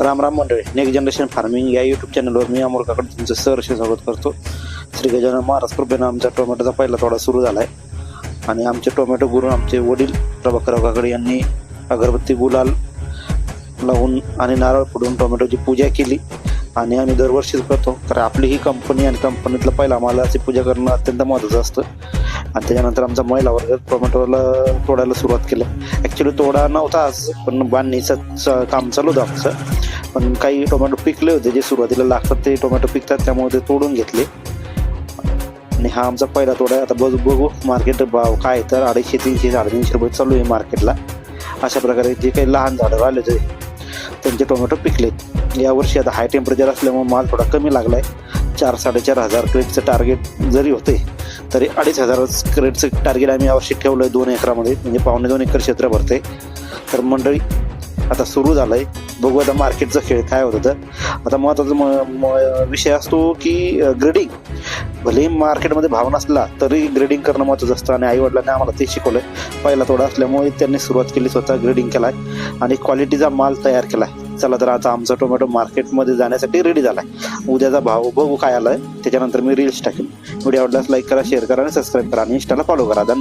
राम राम मंडळी next generation farming या YouTube चॅनलवर मी अमोल काकड तुमचं सहर्ष स्वागत करतो. श्री गजानन महाराज कृपेनं आमचा टोमॅटोचा पहिला तोडा सुरू झाला आहे आणि आमचे टोमॅटो गुरु आमचे वडील प्रभाकरराव काकडे यांनी अगरबत्ती गुलाल लावून आणि नारळ फोडून टोमॅटोची पूजा केली. आणि आम्ही दरवर्षीच करतो. तर आपली ही कंपनी आणि कंपनीतलं पहिला मालाची पूजा करणं अत्यंत महत्त्वाचं असतं. आणि त्याच्यानंतर आमचा महिला वर्ग टोमॅटोला तोडायला सुरुवात केलं. ॲक्च्युली तोडा नव्हता आज पण बांधणीचं काम चालू होतं आमचं. पण काही टोमॅटो पिकले होते जे सुरुवातीला लागतात ते टोमॅटो पिकतात त्यामुळे ते तोडून घेतले. आणि हा आमचा पहिला तोडा आहे. आता बघू बघू मार्केट भाव काय तर अडीचशे तीनशे साडेतीनशे रुपये चालू आहे मार्केटला अशा प्रकारे जे काही लहान झाडं राहिले होते त्यांचे टोमॅटो पिकलेत यावर्षी आता हाय टेम्परेचर असल्यामुळे माल थोडा कमी लागला आहे चार साडेचार हजार क्रेटचं टार्गेट जरी होते तरी अडीच हजार क्रेटचं टार्गेट आम्ही यावर्षी ठेवलं आहे दोन एकरामध्ये. म्हणजे पावणे दोन एकर क्षेत्र भरते तर मंडळी आता सुरू झालं आहे बघू आता मार्केटचा खेळ काय होतं तर आता महत्त्वाचा म- म- विषय असतो की ग्रेडिंग भलेही मार्केटमध्ये भाव नसला तरी ग्रेडिंग करणं महत्त्वाचं असतं आणि आईवडिलांनी आम्हाला ते शिकवलं पहिला थोडा असल्यामुळे त्यांनी सुरुवात केली स्वतः ग्रेडिंग केला आहे आणि क्वालिटीचा माल तयार केला आहे चला तर आता आमचा टोमॅटो मार्केटमध्ये जाण्यासाठी रेडी झाला आहे उद्याचा भाव बघू काय आलाय. त्याच्यानंतर मी रील्स टाकेन. व्हिडिओ आवडल्यास लाईक करा शेअर करा आणि सबस्क्राईब करा आणि इंस्टाला फॉलो करा. धन्यवाद.